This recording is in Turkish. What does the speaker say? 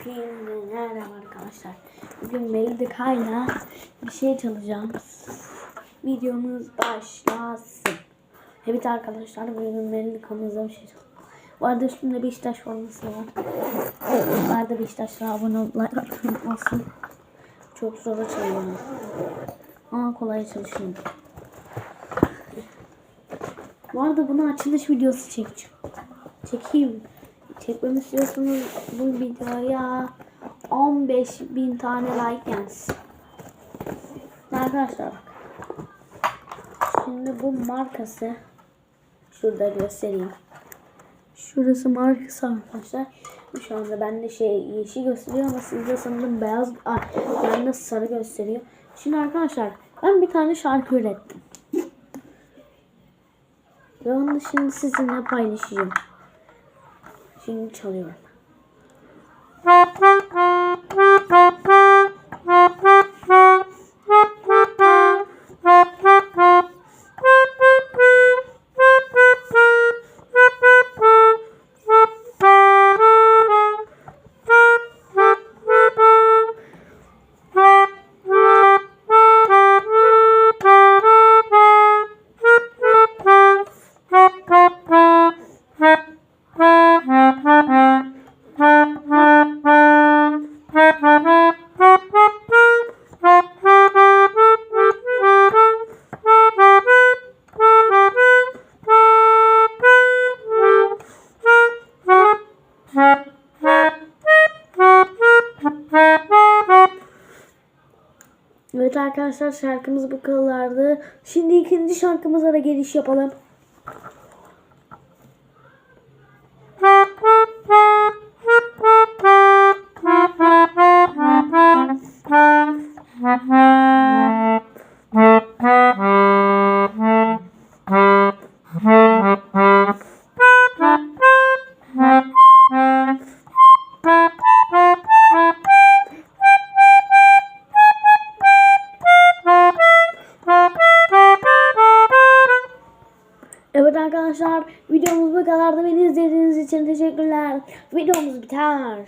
Hepinize merhaba arkadaşlar. Bugün Melody Kay'la bir şey çalacağım. Videomuz başlasın. Evet arkadaşlar bugün Melody kanalımıza bir şey çalacağım. Bu arada üstümde Beşiktaş forması var. Bu arada Beşiktaş'a abone olmayı unutmasın. Çok zor çalıyorum. Ama kolay çalışıyorum. Bu arada bunu açılış videosu çekeceğim. Çekeyim. Çekmemi istiyorsanız bu videoya 15 bin tane like gelsin. Arkadaşlar. Şimdi bu markası şurada göstereyim. Şurası markası arkadaşlar. Şu anda bende şey yeşil gösteriyor ama sizde sanırım beyaz, ah, bende sarı gösteriyor. Şimdi arkadaşlar ben bir tane şarkı ürettim. Ve onu şimdi sizinle paylaşacağım. Şimdi çalıyorum. Evet arkadaşlar şarkımız bu kadardı. Şimdi ikinci şarkımıza da geliş yapalım. Evet arkadaşlar videomuz bu kadardı. Beni izlediğiniz için teşekkürler. Videomuz biter.